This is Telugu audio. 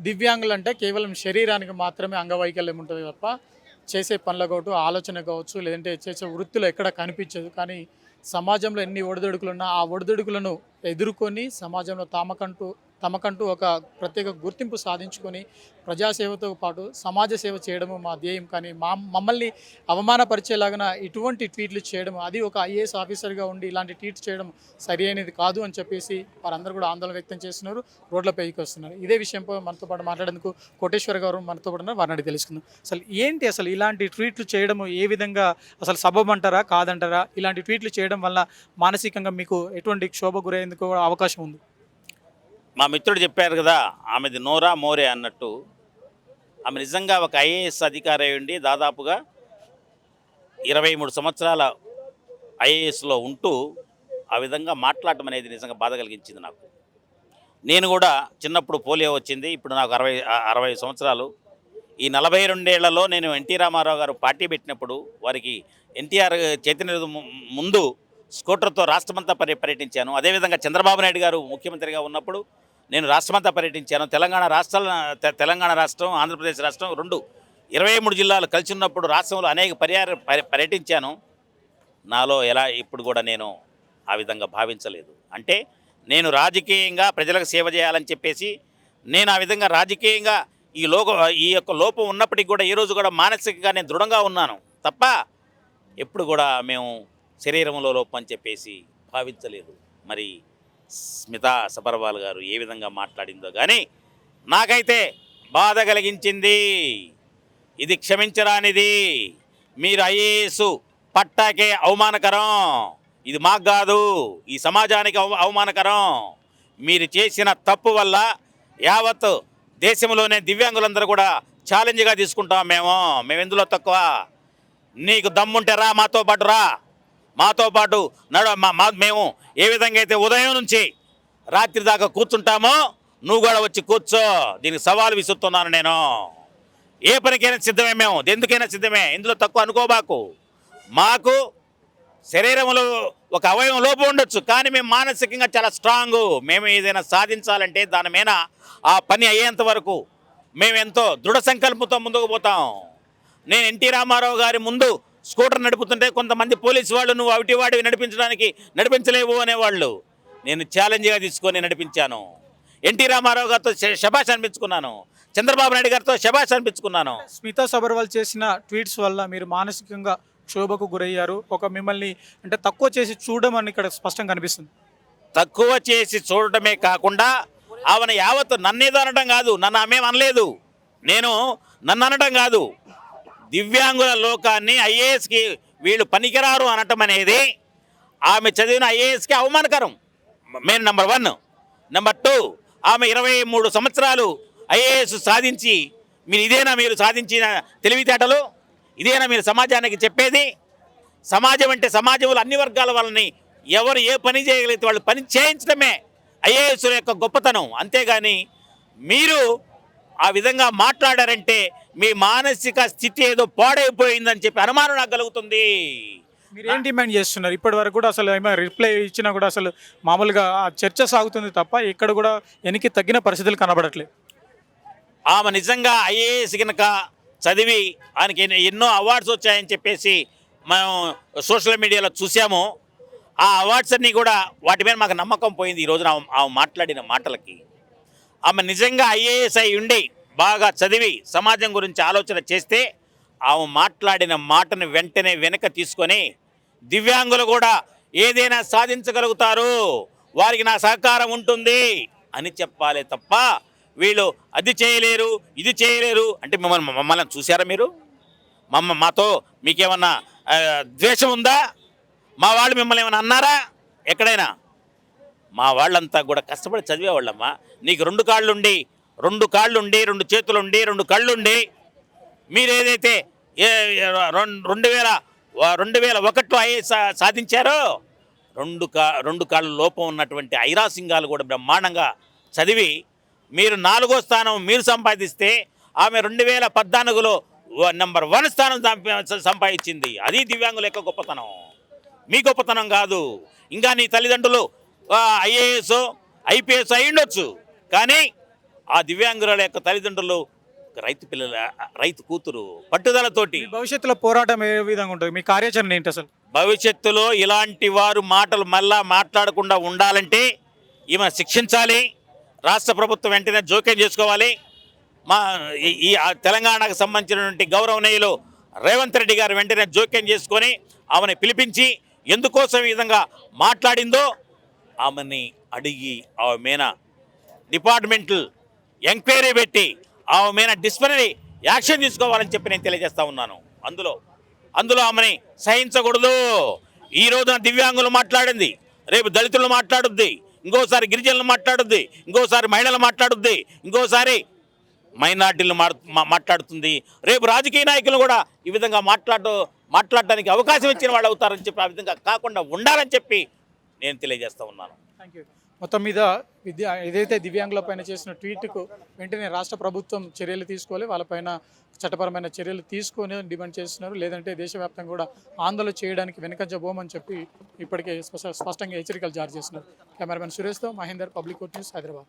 దివ్యాంగులు అంటే కేవలం శరీరానికి మాత్రమే అంగవైకల్యం ఉంటుంది తప్ప చేసే పనులు కావచ్చు ఆలోచన కావచ్చు లేదంటే చేసే వృత్తిలో ఎక్కడ కనిపించదు. కానీ సమాజంలో ఎన్ని ఒడిదొడుకులు ఉన్నా ఆ ఒడిదొడుకులను ఎదుర్కొని సమాజంలో తామకంటూ తమకంటూ ఒక ప్రత్యేక గుర్తింపు సాధించుకొని ప్రజాసేవతో పాటు సమాజ సేవ చేయడము మా ధ్యేయం. కానీ మా మమ్మల్ని అవమానపరిచేలాగా ఇటువంటి ట్వీట్లు చేయడం అది ఒక ఐఏఎస్ ఆఫీసర్గా ఉండి ఇలాంటి ట్వీట్ చేయడం సరి అనేది కాదు అని చెప్పేసి వారందరూ కూడా ఆందోళన వ్యక్తం చేస్తున్నారు. రోడ్లపైకి వస్తున్నారు. ఇదే విషయంపై మనతో పాటు మాట్లాడేందుకు కోటేశ్వర గారు మనతో పాటు ఉన్నారు. వారిని అడిగి తెలుసుకుందాం. అసలు ఏంటి అసలు ఇలాంటి ట్వీట్లు చేయడము? ఏ విధంగా అసలు సబబ్ అంటారా కాదంటారా? ఇలాంటి ట్వీట్లు చేయడం వల్ల మానసికంగా మీకు ఎటువంటి క్షోభ గురయ్యేందుకు అవకాశం ఉంది? మా మిత్రుడు చెప్పారు కదా ఆమెది నోరా మోరే అన్నట్టు. ఆమె నిజంగా ఒక ఐఏఎస్ అధికారి ఉండి దాదాపుగా ఇరవై మూడు సంవత్సరాల ఐఏఎస్లో ఉంటూ ఆ విధంగా మాట్లాడటం అనేది నిజంగా బాధ కలిగించింది నాకు. నేను కూడా చిన్నప్పుడు పోలియో వచ్చింది ఇప్పుడు నాకు అరవై అరవై సంవత్సరాలు. ఈ నలభై రెండేళ్ళలో నేను ఎన్టీ రామారావు గారు పార్టీ పెట్టినప్పుడు వారికి ఎన్టీఆర్ చైతన్య ము- ముందు స్కూటర్తో రాష్ట్రమంతా పర్య పర్యటించాను. అదేవిధంగా చంద్రబాబు నాయుడు గారు ముఖ్యమంత్రిగా ఉన్నప్పుడు నేను రాష్ట్రమంతా పర్యటించాను. తెలంగాణ రాష్ట్రాల తె- తెలంగాణ రాష్ట్రం ఆంధ్రప్రదేశ్ రాష్ట్రం రెండు ఇరవై మూడు జిల్లాలు కలిసి ఉన్నప్పుడు రాష్ట్రంలో అనేక పర్యాయ పర్యటించాను. నాలో ఎలా ఇప్పుడు కూడా నేను ఆ విధంగా భావించలేదు. అంటే నేను రాజకీయంగా ప్రజలకు సేవ చేయాలని చెప్పేసి నేను ఆ విధంగా రాజకీయంగా ఈ లోక ఈ యొక్క లోపం ఉన్నప్పటికీ కూడా ఈరోజు కూడా మానసికంగా నేను దృఢంగా ఉన్నాను. తప్ప ఎప్పుడు కూడా మేము శరీరంలో లోపం అని చెప్పేసి భావించలేదు. మరి స్మితా సబర్వాల్ గారు ఏ విధంగా మాట్లాడిందో కానీ నాకైతే బాధ కలిగించింది. ఇది క్షమించరానిది. మీరు ఐఏఎస్ పట్టాకే అవమానకరం. ఇది మాకు కాదు. ఈ సమాజానికి అవ అవమానకరం. మీరు చేసిన తప్పు వల్ల యావత్ దేశంలోనే దివ్యాంగులందరూ కూడా ఛాలెంజ్గా తీసుకుంటాం మేము. మేము ఎందులో తక్కువ? నీకు దమ్ముంటే రా మాతో పాటు రా. మాతో పాటు నడు మా మా- మేము ఏ విధంగా అయితే ఉదయం నుంచి రాత్రి దాకా కూర్చుంటామో నువ్వు కూడా వచ్చి కూర్చో. దీనికి సవాలు విసురుతున్నాను నేను. ఏ పనికైనా సిద్ధమే మేము. ఎందుకైనా సిద్ధమే? ఇందులో తక్కువ అనుకోబాకు మాకు. శరీరంలో ఒక అవయవం లోపం ఉండొచ్చు కానీ మేము మానసికంగా చాలా స్ట్రాంగ్. మేము ఏదైనా సాధించాలంటే దాని మీద ఆ పని అయ్యేంత వరకు మేము ఎంతో దృఢ సంకల్పంతో ముందుకు పోతాం. నేను ఎన్టీ రామారావు గారి ముందు స్కూటర్ నడుపుతుంటే కొంతమంది పోలీసు వాళ్ళు నువ్వు అవిటివాడివి నడిపించడానికి నడిపించలేవు అనేవాళ్ళు. నేను ఛాలెంజ్గా తీసుకొని నడిపించాను. ఎన్టీ రామారావు గారితో శభాష్ అనిపించుకున్నాను. చంద్రబాబు నాయుడు గారితో శభాష్ అనిపించుకున్నాను. స్మితా సబర్వాల్ చేసిన ట్వీట్స్ వల్ల మీరు మానసికంగా క్షోభకు గురయ్యారు. ఒక మిమ్మల్ని అంటే తక్కువ చేసి చూడడం అని ఇక్కడ స్పష్టంగా కనిపిస్తుంది తక్కువ చేసి చూడటమే కాకుండా ఆమెను యావత్తు నన్నేదో అనడం కాదు నన్ను ఆమె అనలేదు. నేను నన్ను అనడం కాదు. దివ్యాంగుల లోకాన్ని ఐఏఎస్కి వీళ్ళు పనికిరారు అనటం అనేది ఆమె చదివిన ఐఏఎస్కి అవమానకరం. Main number one. Number two ఆమె ఇరవై మూడు సంవత్సరాలు ఐఏఎస్ సాధించి మీరు ఇదేనా మీరు సాధించిన తెలివితేటలు? ఇదేనా మీరు సమాజానికి చెప్పేది? సమాజం అంటే సమాజంలో అన్ని వర్గాల వాళ్ళని ఎవరు ఏ పని చేయగలిగితే వాళ్ళు పని చేయించడమే ఐఏఎస్ యొక్క గొప్పతనం. అంతేగాని మీరు ఆ విధంగా మాట్లాడారంటే మీ మానసిక స్థితి ఏదో పాడైపోయిందని చెప్పి అనుమానం నాకు కలుగుతుంది. మీరు ఏం డిమాండ్ చేస్తున్నారు? ఇప్పటి వరకు కూడా అసలు ఏమైనా రిప్లై ఇచ్చినా కూడా అసలు మామూలుగా ఆ చర్చ సాగుతుంది తప్ప ఇక్కడ కూడా వెనక్కి తగ్గిన పరిస్థితులు కనబడట్లేదు. ఆమె నిజంగా ఐఏఎస్ కనుక చదివి ఆయనకి ఎన్నో- అవార్డ్స్ వచ్చాయని చెప్పేసి మేము సోషల్ మీడియాలో చూసాము. ఆ అవార్డ్స్ అన్నీ కూడా వాటి మీద మాకు నమ్మకం పోయింది ఈ రోజున ఆమె ఆమె మాట్లాడిన మాటలకి. ఆమె నిజంగా ఐఏఎస్ అయి ఉండి బాగా చదివి సమాజం గురించి ఆలోచన చేస్తే ఆమె మాట్లాడిన మాటను వెంటనే వెనక తీసుకొని దివ్యాంగులు కూడా ఏదైనా సాధించగలుగుతారు. వారికి నా సహకారం ఉంటుంది అని చెప్పాలి తప్ప వీళ్ళు అది చేయలేరు ఇది చేయలేరు అంటే మిమ్మల్ని మమ్మల్ని చూసారా మీరు? మమ్మ మాతో మీకేమన్నా ద్వేషం ఉందా? మా వాళ్ళు మిమ్మల్ని ఏమైనా అన్నారా? ఎక్కడైనా? మా వాళ్ళంతా కూడా కష్టపడి చదివేవాళ్ళమ్మా. నీకు రెండు కాళ్ళుండి రెండు కాళ్ళుండి రెండు చేతులుండి రెండు కళ్ళుండి. మీరు ఏదైతే ఏ రెండు రెండు వేల రెండు వేల ఒకటిలో ఐఏఎస్ సా- సాధించారో రెండు కా రెండు కాళ్ళ లోపం ఉన్నటువంటి ఐరా సింగాలు కూడా బ్రహ్మాండంగా చదివి మీరు నాలుగో స్థానం మీరు సంపాదిస్తే ఆమె రెండు వేల పద్నాలుగులో వ- నెంబర్ వన్ స్థానం సంపాదించింది. అది దివ్యాంగుల యొక్క గొప్పతనం. మీ గొప్పతనం కాదు. ఇంకా నీ తల్లిదండ్రులు ఐఏఎస్ ఐపీఎస్ అయి ఉండొచ్చు. కానీ ఆ దివ్యాంగురాల యొక్క తల్లిదండ్రులు రైతు పిల్లల రైతు కూతురు పట్టుదలతోటి భవిష్యత్తులో పోరాటం ఏ విధంగా ఉంటుంది? మీ కార్యాచరణ ఏంటి అసలు? భవిష్యత్తులో ఇలాంటి వారు మాటలు మళ్ళా మాట్లాడకుండా ఉండాలంటే ఈమె శిక్షించాలి. రాష్ట్ర ప్రభుత్వం వెంటనే జోక్యం చేసుకోవాలి. మా ఈ- తెలంగాణకు సంబంధించినటువంటి గౌరవనీయులు రేవంత్ రెడ్డి గారు వెంటనే జోక్యం చేసుకొని ఆమెను పిలిపించి ఎందుకోసం ఈ విధంగా మాట్లాడిందో ఆమెని అడిగి ఆమె మీద డిపార్ట్మెంటల్ ఎంక్వైరీ పెట్టి ఆమె మీద డిస్ప్లినరీ యాక్షన్ తీసుకోవాలని చెప్పి నేను తెలియజేస్తా ఉన్నాను. అందులో అందులో ఆమెని సహించకూడదు. ఈ రోజున దివ్యాంగులు మాట్లాడింది రేపు దళితులు మాట్లాడుద్ది ఇంకోసారి గిరిజనులు మాట్లాడుద్ది ఇంకోసారి మహిళలు మాట్లాడుద్ది ఇంకోసారి మైనార్టీలు మాట్లాడుతుంది. రేపు రాజకీయ నాయకులు కూడా ఈ విధంగా మాట్లాడు మాట్లాడడానికి అవకాశం ఇచ్చిన వాళ్ళు అవుతారని చెప్పి ఆ విధంగా కాకుండా ఉండాలని చెప్పి నేను తెలియజేస్తా ఉన్నాను. థ్యాంక్ యూ మొత్తం మీద విద్య ఏదైతే దివ్యాంగుల పైన చేసిన ట్వీట్కు వెంటనే రాష్ట్ర ప్రభుత్వం చర్యలు తీసుకోవాలి. వాళ్ళపైన చట్టపరమైన చర్యలు తీసుకొని డిమాండ్ చేస్తున్నారు. లేదంటే దేశవ్యాప్తంగా కూడా ఆందోళన చేయడానికి వెనకంజబోమని చెప్పి ఇప్పటికే స్పష్ట- స్పష్టంగా హెచ్చరికలు జారీ చేస్తున్నారు. కెమెరామెన్ సురేష్తో మహేందర్ పబ్లిక్ న్యూస్ హైదరాబాద్.